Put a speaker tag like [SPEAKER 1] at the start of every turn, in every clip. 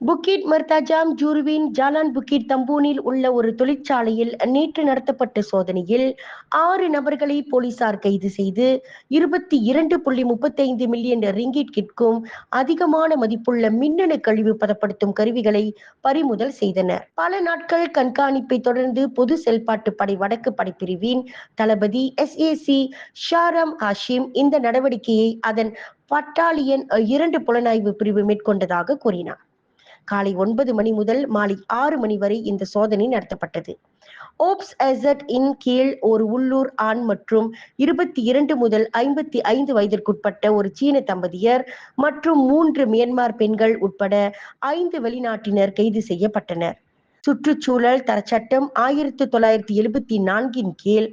[SPEAKER 1] புக்கிட் மர்தாஜாம் ஜூருவின் Jalan புக்கிட் தம்பூனில் உள்ள ஒரு தொழிற்சாலையில் நேற்று நடத்தப்பட்ட சோதனையில் ஆறு நபர்களை போலீசார் கைது செய்து இருபத்தி இரண்டு புள்ளி முப்பத்தைந்து மில்லியன் ரிங்கிட் கிட்கும் அதிகமான மதிப்புள்ள மின்னணு கழிவு பதப்படுத்தும் கருவிகளை பறிமுதல் செய்தனர். பல நாட்கள் கண்காணிப்பை தொடர்ந்து பொது செயல்பாட்டு படை வடக்கு படைப்பிரிவின் தளபதி S A C Sharam Hashim இந்த நடவடிக்கையை அதன் பட்டாலியன் இரண்டு புலனாய்வு பிரிவு மேற்கொண்டதாக கூறினார். காலை ஒன்பது மணி முதல் மாலை ஆறு மணி வரை இந்த சோதனை நடத்தப்பட்டது. ஓப்ஸ் எசட் இன் கீழ் ஒரு உள்ளூர் ஆண் மற்றும் இருபத்தி இரண்டு முதல் ஐம்பத்தி ஐந்து வயதிற்குட்பட்ட ஒரு சீன தம்பதியர் மற்றும் மூன்று மியன்மார் பெண்கள் உட்பட ஐந்து வெளிநாட்டினர் கைது செய்யப்பட்டனர். சுற்றுச்சூழல் தரச்சட்டம் ஆயிரத்தி தொள்ளாயிரத்தி எழுபத்தி நான்கின் கீழ்.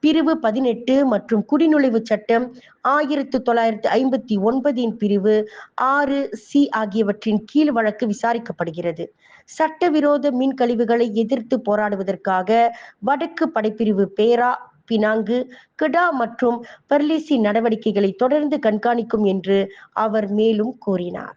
[SPEAKER 1] பிரிவு பதினெட்டு மற்றும் குடிநுழைவு சட்டம் ஆயிரத்தி தொள்ளாயிரத்தி ஐம்பத்தி ஒன்பதின் பிரிவு ஆறு சி ஆகியவற்றின் கீழ் வழக்கு விசாரிக்கப்படுகிறது. சட்டவிரோத மின் கழிவுகளை எதிர்த்து போராடுவதற்காக வடக்கு படைப்பிரிவு பேரா பினாங்கு கிடா மற்றும் பர்லிசி நடவடிக்கைகளை தொடர்ந்து கண்காணிக்கும் என்று அவர் மேலும் கூறினார்.